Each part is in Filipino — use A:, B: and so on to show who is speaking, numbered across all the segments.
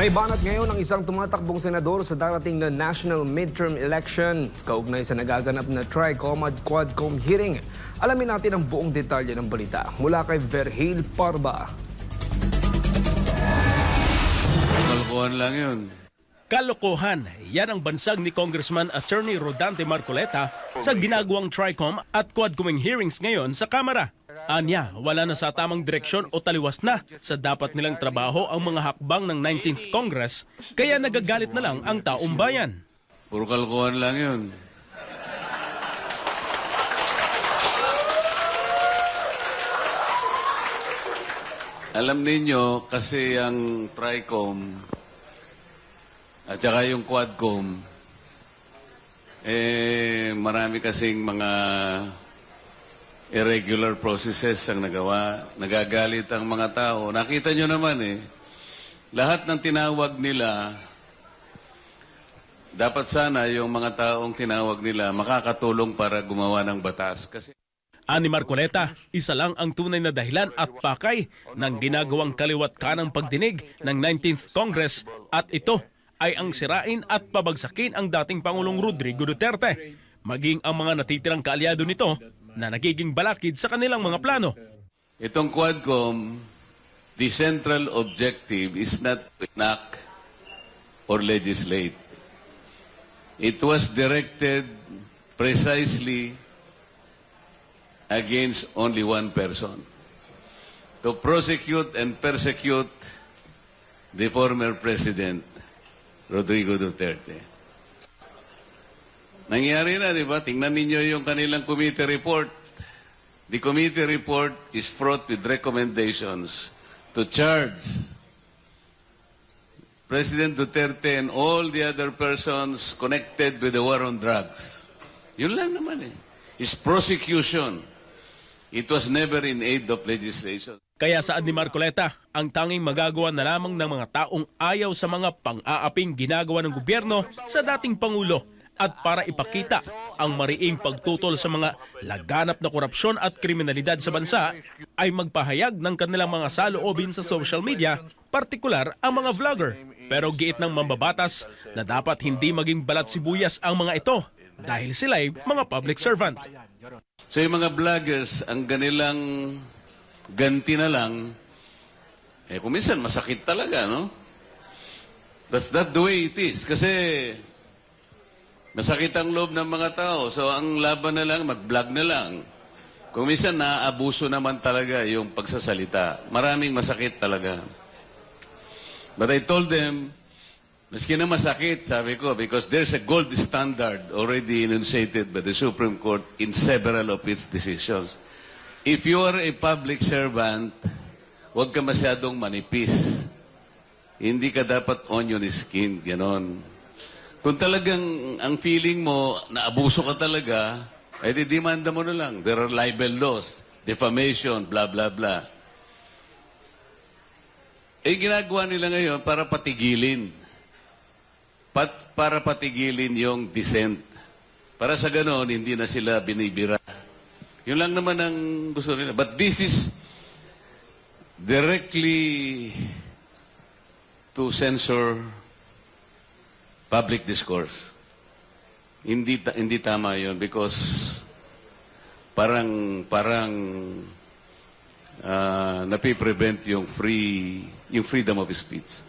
A: May banat ngayon ang isang tumatakbong senador sa darating na national midterm election kaugnay sa nagaganap na TRICOM at QUADCOM hearing. Alamin natin ang buong detalye ng balita mula kay Verhil Parba.
B: Kalokohan lang yun.
C: Kalokohan, yan ang bansag ni Congressman Attorney Rodante Marcoleta sa ginagawang TRICOM at Quadcoming hearings ngayon sa Kamara. Anya, wala na sa tamang direksyon o taliwas na sa dapat nilang trabaho ang mga hakbang ng 19th Congress, kaya nagagalit na lang ang taong bayan.
B: Puro kalokohan lang yun. Alam ninyo, kasi ang TRICOM at saka yung Quadcom, eh, marami kasing mga irregular processes ang nagawa. Nagagalit ang mga tao. Nakita nyo naman eh, lahat ng tinawag nila, dapat sana yung mga taong tinawag nila makakatulong para gumawa ng batas. Kasi
C: Ani Marcoleta, isa lang ang tunay na dahilan at pakay ng ginagawang kaliwat kanang pagdinig ng 19th Congress at ito ay ang sirain at pabagsakin ang dating Pangulong Rodrigo Duterte, maging ang mga natitirang kaalyado nito na nagiging balakid sa kanilang mga plano.
B: itong Quadcom, the central objective is not to enact or legislate. It was directed precisely against only one person. To prosecute and persecute the former President, Rodrigo Duterte. Nangyari na, di ba? Tingnan ninyo yung kanilang committee report. The committee report is fraught with recommendations to charge President Duterte and all the other persons connected with the war on drugs. Yun lang naman eh. Is prosecution. It was never in aid of legislation.
C: Kaya saan ni Marcoleta, ang tanging magagawa na lamang ng mga taong ayaw sa mga pang-aaping ginagawa ng gobyerno sa dating Pangulo at para ipakita ang mariing pagtutol sa mga laganap na korupsyon at kriminalidad sa bansa ay magpahayag ng kanilang mga saloobin sa social media, partikular ang mga vlogger. Pero giit ng mambabatas na dapat hindi maging balat sibuyas ang mga ito dahil sila'y mga public servant.
B: So yung mga vloggers, ang ganilang ganti na lang, eh kung minsan masakit talaga, no? That's that the way it is. Kasi masakit ang loob ng mga tao. So ang laban na lang, mag-vlog na lang. Kung minsan naaabuso naman talaga yung pagsasalita. Maraming masakit talaga. But I told them, maski na masakit, sabi ko, because there's a gold standard already enunciated by the Supreme Court in several of its decisions. If you are a public servant, huwag ka masyadong manipis. Hindi ka dapat onion skin, ganon. Kung talagang ang feeling mo, naabuso ka talaga, ay di demanda mo na lang. There are libel laws, defamation, blah, blah, blah. Eh, ginagawa nila ngayon para patigilin. Pat, para patigilin yung dissent. Para sa ganon, hindi na sila binibira. Yun lang naman ang gusto nila. But this is directly to censor public discourse. Hindi hindi tama 'yon because parang parang uh, napiprevent yung free yung freedom of speech.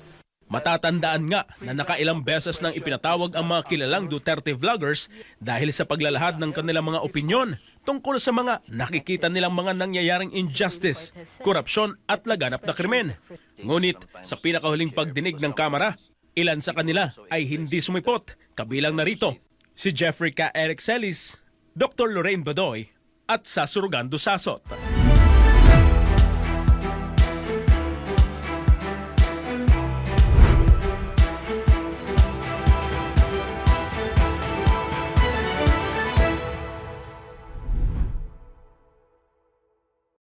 C: Matatandaan nga na nakailang beses nang ipinatawag ang mga kilalang Duterte vloggers dahil sa paglalahad ng kanilang mga opinyon tungkol sa mga nakikita nilang mga nangyayaring injustice, korupsyon at laganap na krimen. Ngunit sa pinakahuling pagdinig ng Kamara, ilan sa kanila ay hindi sumipot, kabilang narito si Jeffrey K. Eric Celis, Dr. Lorraine Badoy at Sasurugando Sasot.